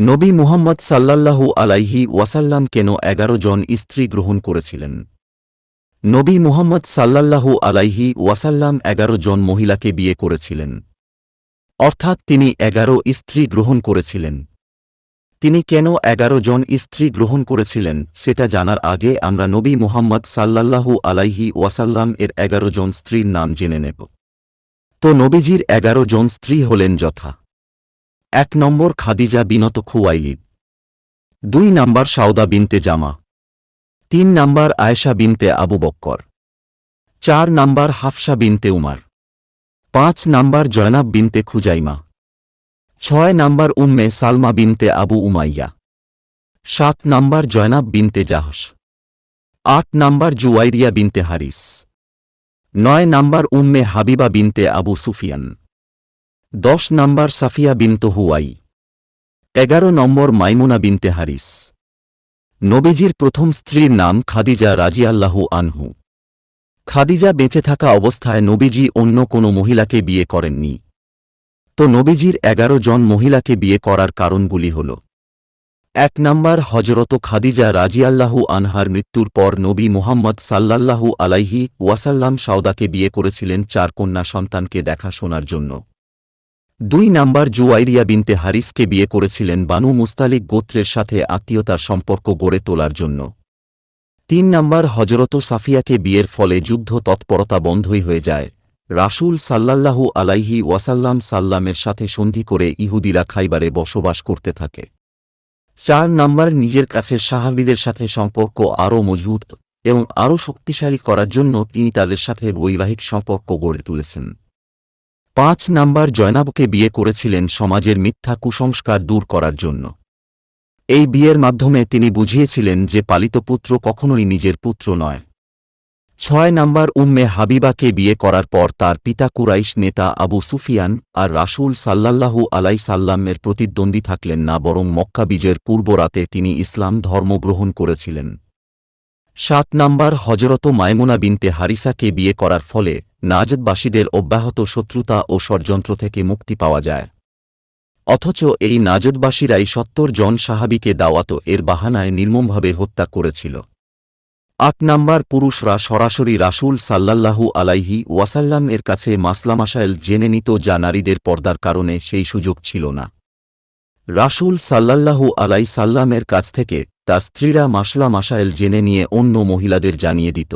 নবী মুহাম্মদ সাল্লাল্লাহু আলাইহি ওয়াসাল্লাম কেন এগারো জন স্ত্রী গ্রহণ করেছিলেন? নবী মুহাম্মদ সাল্লাল্লাহু আলাইহি ওয়াসাল্লাম এগারো জন মহিলাকে বিয়ে করেছিলেন। অর্থাৎ তিনি এগারো স্ত্রী গ্রহণ করেছিলেন। তিনি কেন এগারো জন স্ত্রী গ্রহণ করেছিলেন, সেটা জানার আগে আমরা নবী মুহাম্মদ সাল্লাল্লাহু আলাইহি ওয়াসাল্লাম এর এগারো জন স্ত্রীর নাম জেনে নেব। তো নবীজির এগারো জন স্ত্রী হলেন যথা। এক নম্বর খাদিজা বিনত খুয়াইলিদ দুই নাম্বার সাউদা বিনতে জামা। তিন number Ayesha binte Abu Bakr. চার নাম্বার হাফসা বিনতে উমার। পাঁচ নাম্বার জয়নাব বিনতে খুজাইমা। ছয় number Umme Salma binte Abu Umayya. সাত নাম্বার জয়নাব বিনতে জাহস আট নাম্বার জুয়াইরিয়া বিনতে হারিস। নয় number Umme Habiba binte Abu Sufiyan. দশ number Safia বিনত Huawei. এগারো নম্বর মাইমুনা বিনতে হারিস। নবীজির প্রথম স্ত্রীর নাম খাদিজা রাজিয়াল্লাহু আনহু। খাদিজা বেঁচে থাকা অবস্থায় নবীজি অন্য কোনো মহিলাকে বিয়ে করেননি। তো নবীজির এগারো জন মহিলাকে বিয়ে করার কারণগুলি হল। এক নম্বর হজরত খাদিজা রাজিয়াল্লাহু আনহার মৃত্যুর পর নবী মুহাম্মদ সাল্লাল্লাহু আলাইহি ওয়াসাল্লাম সাউদাকে বিয়ে করেছিলেন চার কন্যা সন্তানকে দেখাশোনার জন্য। দুই নাম্বার জুয়াইরিয়া বিনতে হারিসকে বিয়ে করেছিলেন বানু মুস্তালিক গোত্রের সাথে আত্মীয়তার সম্পর্ক গড়ে তোলার জন্য। তিন নাম্বার হজরত সাফিয়াকে বিয়ের ফলে যুদ্ধ তৎপরতা বন্ধই হয়ে যায়। রাসূল সাল্লাল্লাহু আলাইহি ওয়াসাল্লাম সাল্লামের সাথে সন্ধি করে ইহুদিরা খাইবারে বসবাস করতে থাকে। চার নাম্বার নিজের কাছে সাহাবিদের সাথে সম্পর্ক আরও মজবুত এবং আরও শক্তিশালী করার জন্য তিনি তাদের সাথে বৈবাহিক সম্পর্ক গড়ে তুলেছেন। পাঁচ নাম্বার জয়নাবকে বিয়ে করেছিলেন সমাজের মিথ্যা কুসংস্কার দূর করার জন্য। এই বিয়ের মাধ্যমে তিনি বুঝিয়েছিলেন যে পালিত পুত্র কখনোই নিজের পুত্র নয়। ছয় নাম্বার উম্মে হাবিবাকে বিয়ে করার পর তার পিতা কুরাইশ নেতা আবু সুফিয়ান আর রাসূল সাল্লাল্লাহু আলাই সাল্লামের প্রতিদ্বন্দ্বী থাকলেন না, বরং মক্কা বিজয়ের পূর্ব রাতে তিনি ইসলাম ধর্ম গ্রহণ করেছিলেন। সাত নাম্বার হজরত মায়মুনা বিনতে হারিসাকে বিয়ে করার ফলে নাজদবাসীদের অব্যাহত শত্রুতা ও ষড়যন্ত্র থেকে মুক্তি পাওয়া যায়। অথচ এই নাজদবাসীরাই সত্তর জন সাহাবিকে দাওয়াত এর বাহানায় নির্মমভাবে হত্যা করেছিল। আট নাম্বার পুরুষরা সরাসরি রাসূল সাল্লাল্লাহু আলাইহি ওয়াসাল্লাম এর কাছে মাসলা মাসাইল জেনে নিত যা নারীদের পর্দার কারণে সেই সুযোগ ছিল না। রাসূল সাল্লাল্লাহু আলাই সাল্লামের কাছ থেকে তার স্ত্রীরা মাসলা মাসাইল জেনে নিয়ে অন্য মহিলাদের জানিয়ে দিত।